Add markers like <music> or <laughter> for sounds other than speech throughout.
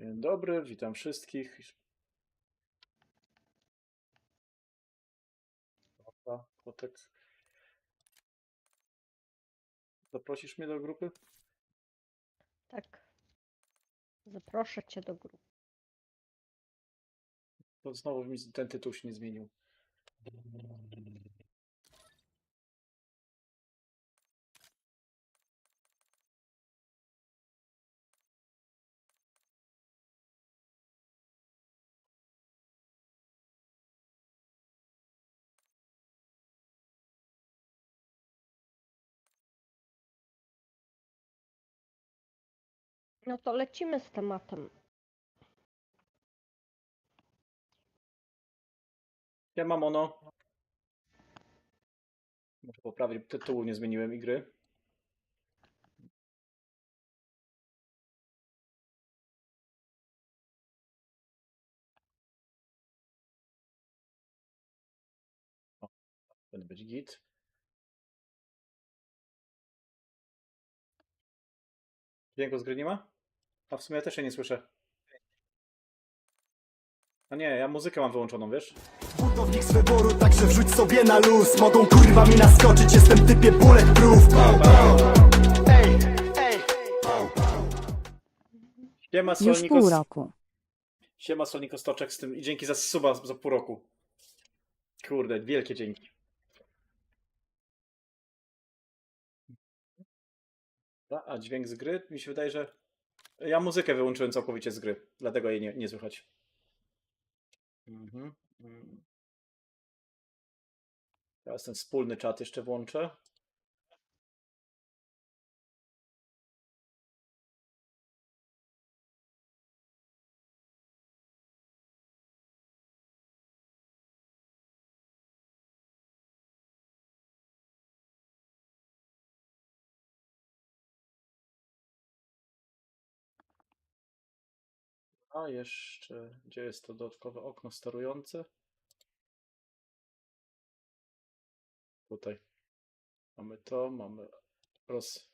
Dzień dobry, witam wszystkich. Dobra, kotek. Zaprosisz mnie do grupy? Tak. Zaproszę cię do grupy. To znowu mi ten tytuł się nie zmienił. No to lecimy z tematem. Ja mam ono. Muszę poprawić, tytułu nie zmieniłem i gry. O, powinien być git. Dźwięku z gry nie ma? A w sumie ja też się nie słyszę. A nie, ja muzykę mam wyłączoną, wiesz? Budownik z wyboru, także wrzuć sobie na luz Mogą kurwa mi naskoczyć, jestem typie bulletproof Ej, ej Siema Już Solnikos, pół roku. siema Solnikos Toczek z tym i dzięki za suba za pół roku. Kurde, wielkie dzięki. A, a dźwięk z gry? Mi się wydaje, że... Ja muzykę wyłączyłem całkowicie z gry, dlatego jej nie, nie słychać. Mhm. mm. Teraz ten wspólny czat jeszcze włączę. A jeszcze, gdzie jest to dodatkowe okno sterujące? Tutaj. Mamy to, mamy roz...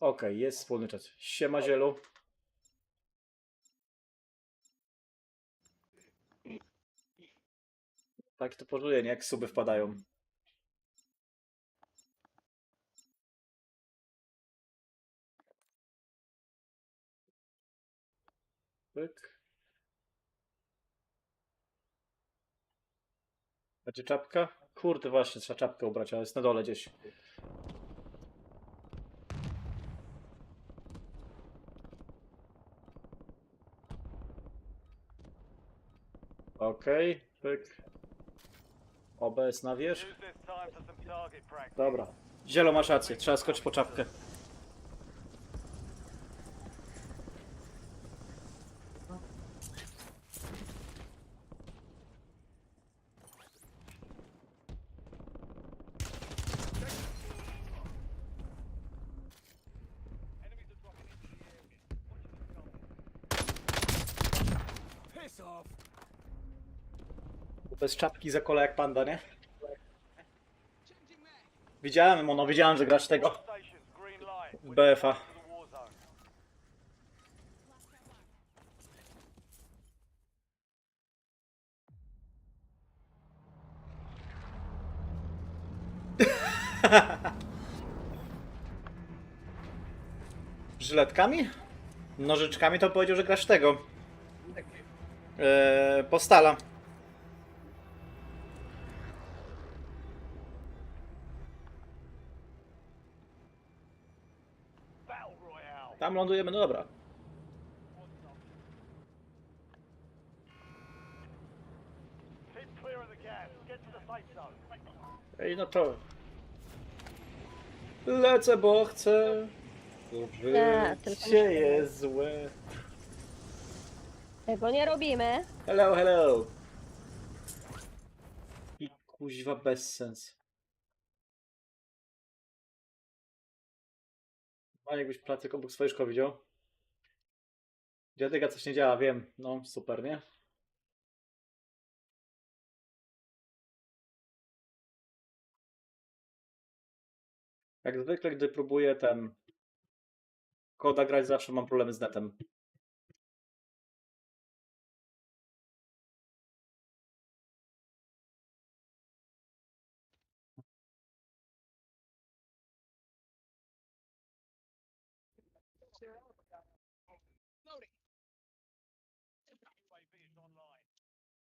Okej, jest wspólny czat. Siema Zielu. Tak to pożuję, nie? Jak suby wpadają. Pyk. Będzie czapka? Kurde, właśnie, trzeba czapkę ubrać, ale jest na dole gdzieś. Okej, pyk. OBS na wierzch. Dobra. Zielo masz rację, trzeba skoczyć po czapkę. Bez czapki za kola jak panda, nie? Widziałem, Mono, widziałem, że grasz tego. BFA. <laughs> Żyletkami? Nożyczkami to powiedział, że grasz tego. Eee, postala. Tam lądujemy, no dobra. Ej, no to... Lecę, bo chcę. Nie, tylko Życie nie. jest złe. Tego nie robimy. Hello, hello. I kuźwa bezsens. A jakbyś placek obok swojego widział? Dziadyga coś nie działa, wiem. No, super, nie? Jak zwykle, gdy próbuję ten koda grać, zawsze mam problemy z netem.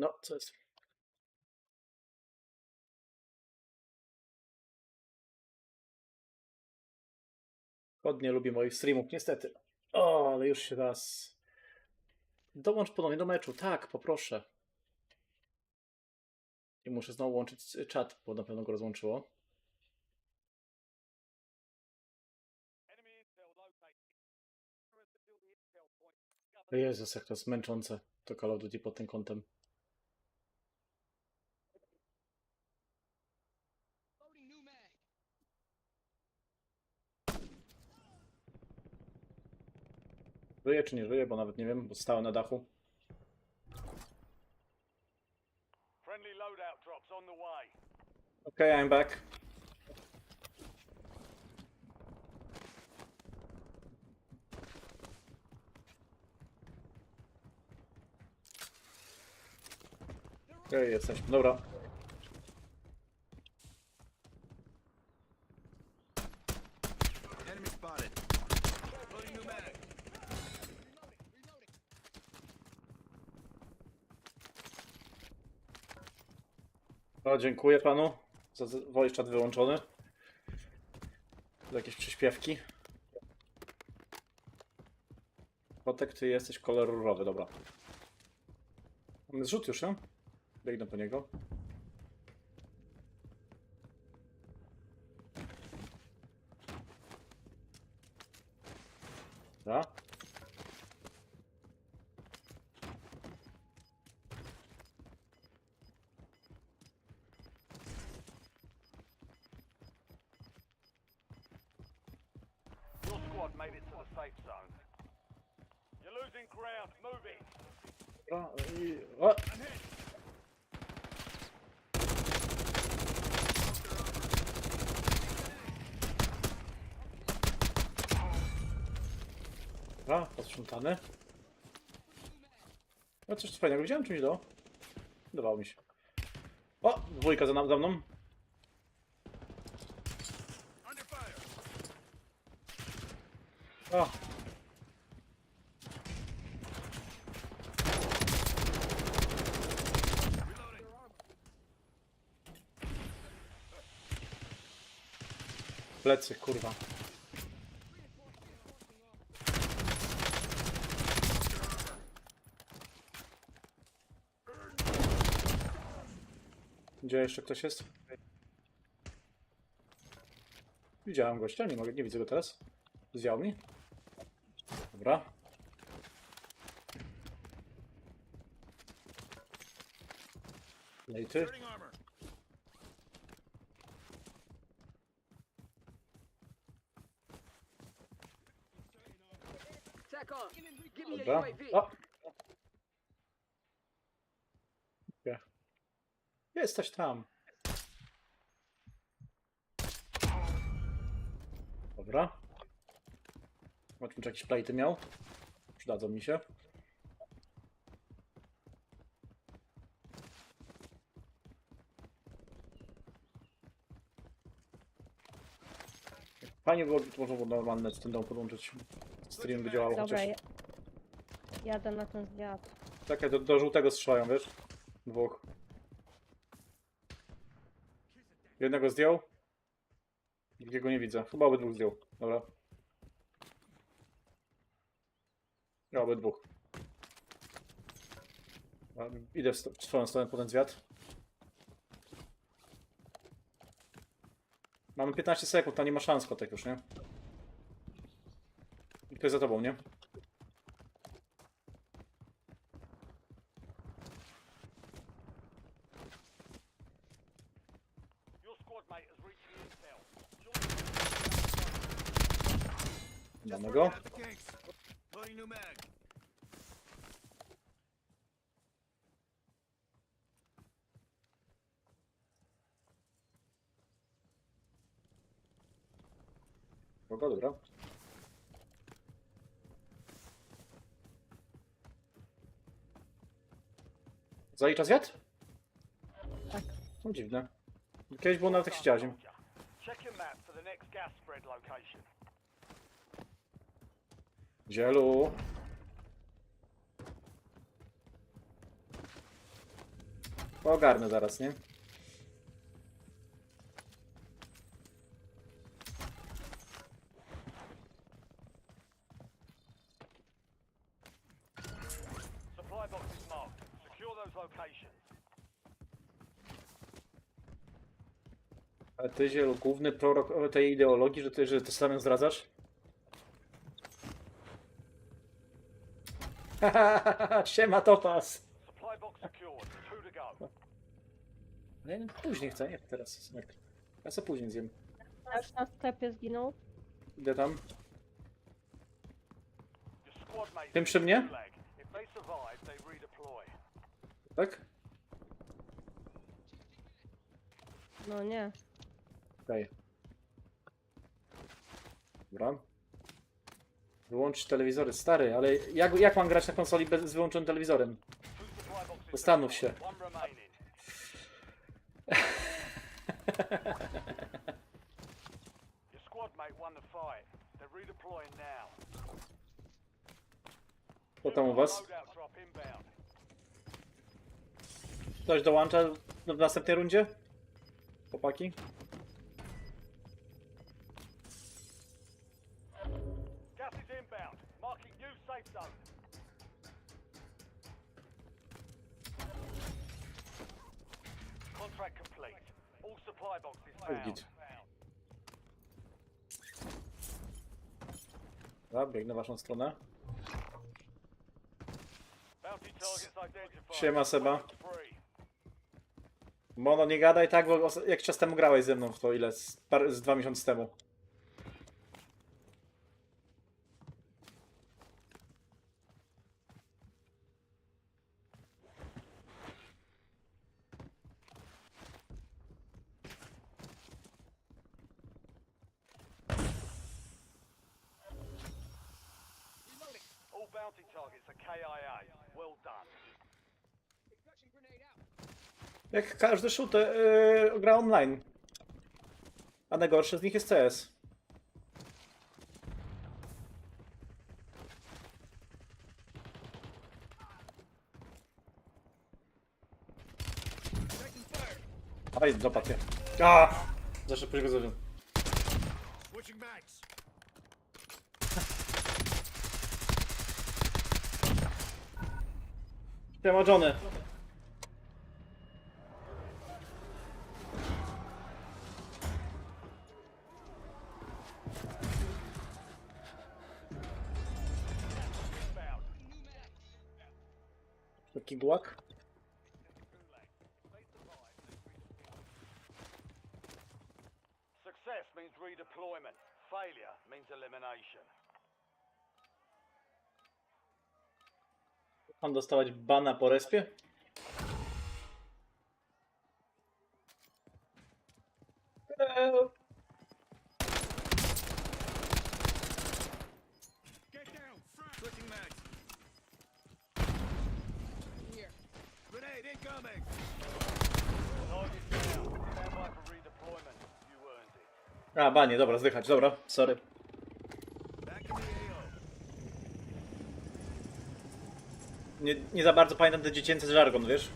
No, co jest? Chod nie lubi moich streamów, niestety. O, ale już się raz. Dołącz ponownie do meczu. Tak, poproszę. I muszę znowu łączyć czat, bo na pewno go rozłączyło. Jezus, jak to jest męczące, to Call of Duty pod tym kątem. Żyje czy nie żyje, bo nawet nie wiem, bo stałem na dachu. Way. Okay, I'm back. Okej, jesteśmy. Dobra. Dziękuję panu za za- voice wyłączony. Jakieś przyśpiewki. Kotek, ty jesteś kolor różowy, dobra. Mamy zrzut już, nie? Biegnę po niego. Dobra. Your squad made it to the safe zone. You're losing ground. Move it. Dobra. I... O! Dobra, posprzątany. No coś fajnego widziałem, czy mi do? Dawało mi się. O! Dwójka za, za mną. O! Plecy, kurwa. Gdzie jeszcze ktoś jest? Widziałem gościa, nie mogę, nie widzę go teraz. Zjął mi. Dobra. No i? Dobra. O! Gdzie? Jesteś tam. Dobra. Zobaczmy, czy jakieś plejty miał. Przydadzą mi się. Fajnie byłoby, to można było normalne z tym dom podłączyć. Stream by działał Dobra, chociaż. ja... jadę na ten zwiat. Czekaj, do, do żółtego strzelają, wiesz? Dwóch. Jednego zdjął. Drugiego nie widzę. Chyba obydwóch zdjął. Dobra. Ja obydwóch. Idę w, sto- w swoją stronę po ten zwiat. Mamy 15 sekund, tam nie ma szans kotek już, nie? I Ktoś za tobą, nie? Your squad mate has reached the intel. Mamy go. Loading new mag. Dobra, dobra. Zalicza zwiat? Tak. No dziwne. Kiedyś było gas spread location. Zielu. Ogarnę zaraz, nie? Supply box is marked. Secure those locations. A ty, ziel, główny prorok tej ideologii, że ty, że ty samym zdradzasz? <laughs> Siema Topas! Supply box secured. Two to go. Nie, później chcę, nie teraz. Ja sobie później zjem. Też na sklepie zginął. Idę tam. Your squad mates Tym przy mnie? flag. If they survive, they redeploy. Tak? No nie. Okej. Dobra. Wyłączyć telewizory. Stary, ale jak, jak mam grać na konsoli bez, z wyłączonym telewizorem? Zastanów się. <laughs> Your squad mate won the fight. They're redeploying now. Co tam u was? Loadout drop inbound. Ktoś dołącza w następnej rundzie? Chłopaki? Gas is inbound. Marking new safe zone. Contract complete. All supply boxes found. git. Dobra, biegnę w waszą stronę. Bounty targets identified. Siema, Seba. Free. Mono, nie gadaj tak, bo os- czas temu grałeś ze mną w to ile? Z, par, z dwa miesiące temu. KIA. Well done. Jak każdy shooter yy, gra online. A najgorszy z nich jest CS. Aj. A! Za szybko go zrobił. Siema Johnny. Gułak. Success means redeployment. Failure means elimination. Mam dostawać bana po respie? Eee, A, banie, dobra, zdychać, dobra, sorry. Nie, nie za bardzo pamiętam ten dziecięcy żargon, wiesz?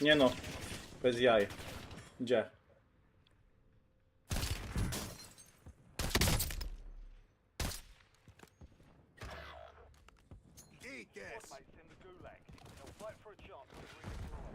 Nie no, bez jaj. Gdzie? Squadmates in the gulag. They'll fight for a chance to redeploy.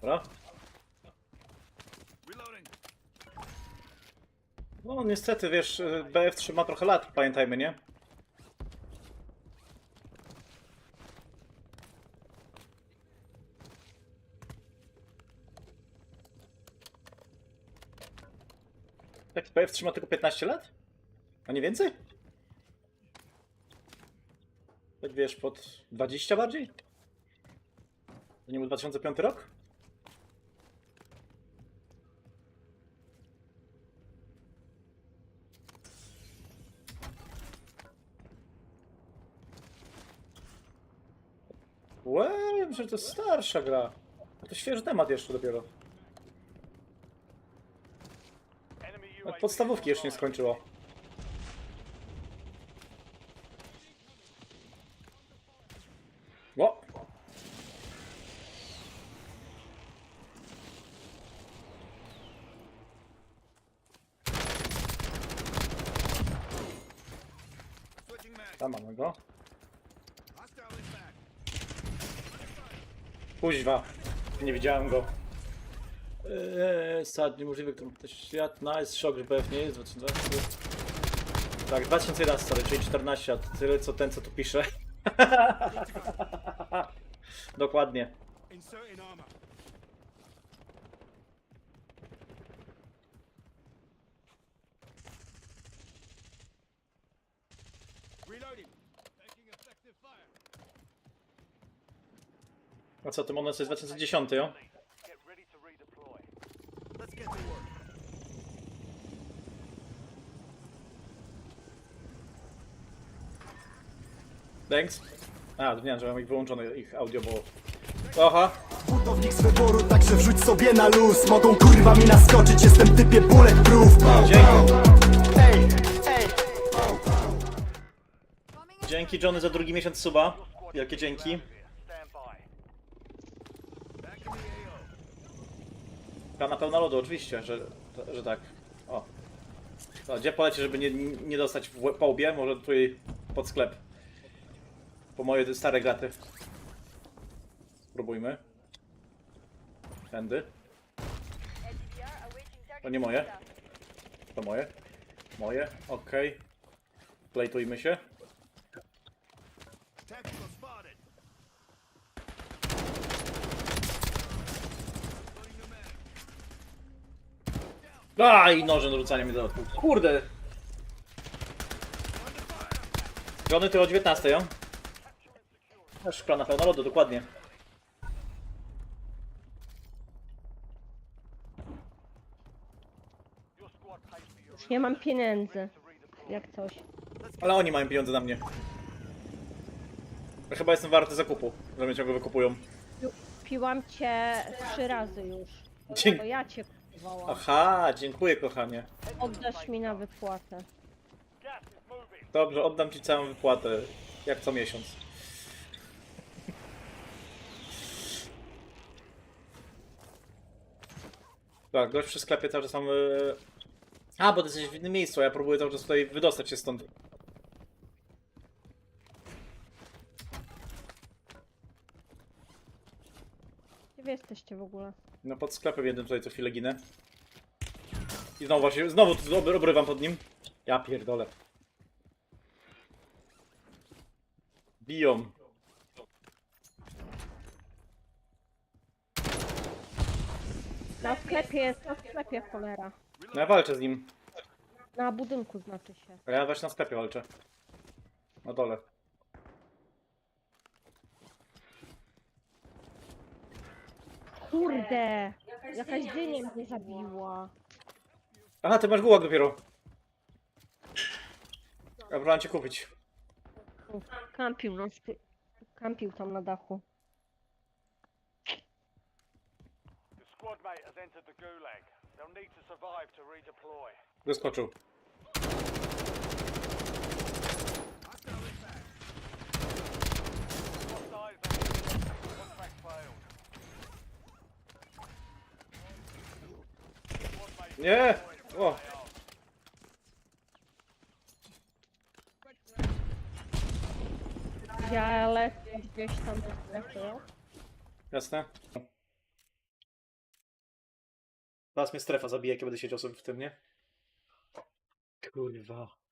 Dobra. No niestety, wiesz, BF3 ma trochę lat, pamiętajmy, nie? Tak, BF3 ma tylko 15 lat? A nie więcej? Tak wiesz, pod 20 bardziej? To nie był 2005 rok? Myślę, że to jest starsza gra. To świeży temat jeszcze dopiero. UAV podstawówki jeszcze nie skończyło. O! Tam mamy go. Kuźwa. Nie widziałem go. Eee, sad niemożliwy, którym to świat. Nice, szok, że BF nie jest 2020. Tak, 2011, sorry, czyli 14 lat. Tyle co ten, co tu pisze. <laughs> Dokładnie. Inserting armor. A co, tym ono jest 2010, jo? Thanks. A, wiem, że mam ich wyłączone, ich audio było. Aha, Budownik z wyboru, także wrzuć sobie na luz Mogą kurwa mi naskoczyć, jestem typie bulletproof dzięki. Ej, ej Dzięki Johnny za drugi miesiąc suba. Wielkie dzięki. Stand by. Plana pełna lodu, oczywiście, że, że tak. O. Gdzie poleci, żeby nie, nie dostać w? Może tutaj pod sklep. Po moje stare graty. Spróbujmy. Tędy. To nie moje. To moje. Moje, okej. Plejtujmy się. Aj, nożem do rzucania mi do Kurde! Johnny, ty o 19, jo? Też szklana pełna lodu, dokładnie. Już nie mam pieniędzy. Jak coś. Ale oni mają pieniądze na mnie. Ja chyba jestem warty zakupu, że mnie ciągle wykupują. Piłam cię trzy razy już. Dzięki. To ja cię kupowałam. Aha, dziękuję kochanie. Oddasz mi na wypłatę. Dobrze, oddam ci całą wypłatę. Jak co miesiąc. Tak, gość przy sklepie cały czas mam... e, A, bo ty jesteś w innym miejscu, a ja próbuję cały czas tutaj wydostać się stąd. W ogóle? No pod sklepem jednym tutaj co chwilę ginę. I znowu właśnie, znowu tu obrywam pod nim. Ja pierdolę. Biją. Na sklepie jest, na sklepie cholera. No ja walczę z nim. Na budynku znaczy się. A ja właśnie na sklepie walczę. Na dole. Kurde! Jakaś dynia mnie zabiła. Aha, ty masz gułak dopiero. Ja próbowałem cię kupić. Kampił, no, kampił tam na dachu. Your squad mate has entered the gulag. They'll need to survive to redeploy. Wyskoczył. Hostiles contract failed. Squad mate Nie! O! Ja lecę gdzieś tam do sklepu. Jasne. Teraz mnie strefa zabije, jak ja będę siedział sobie w tym, nie? Kurwa.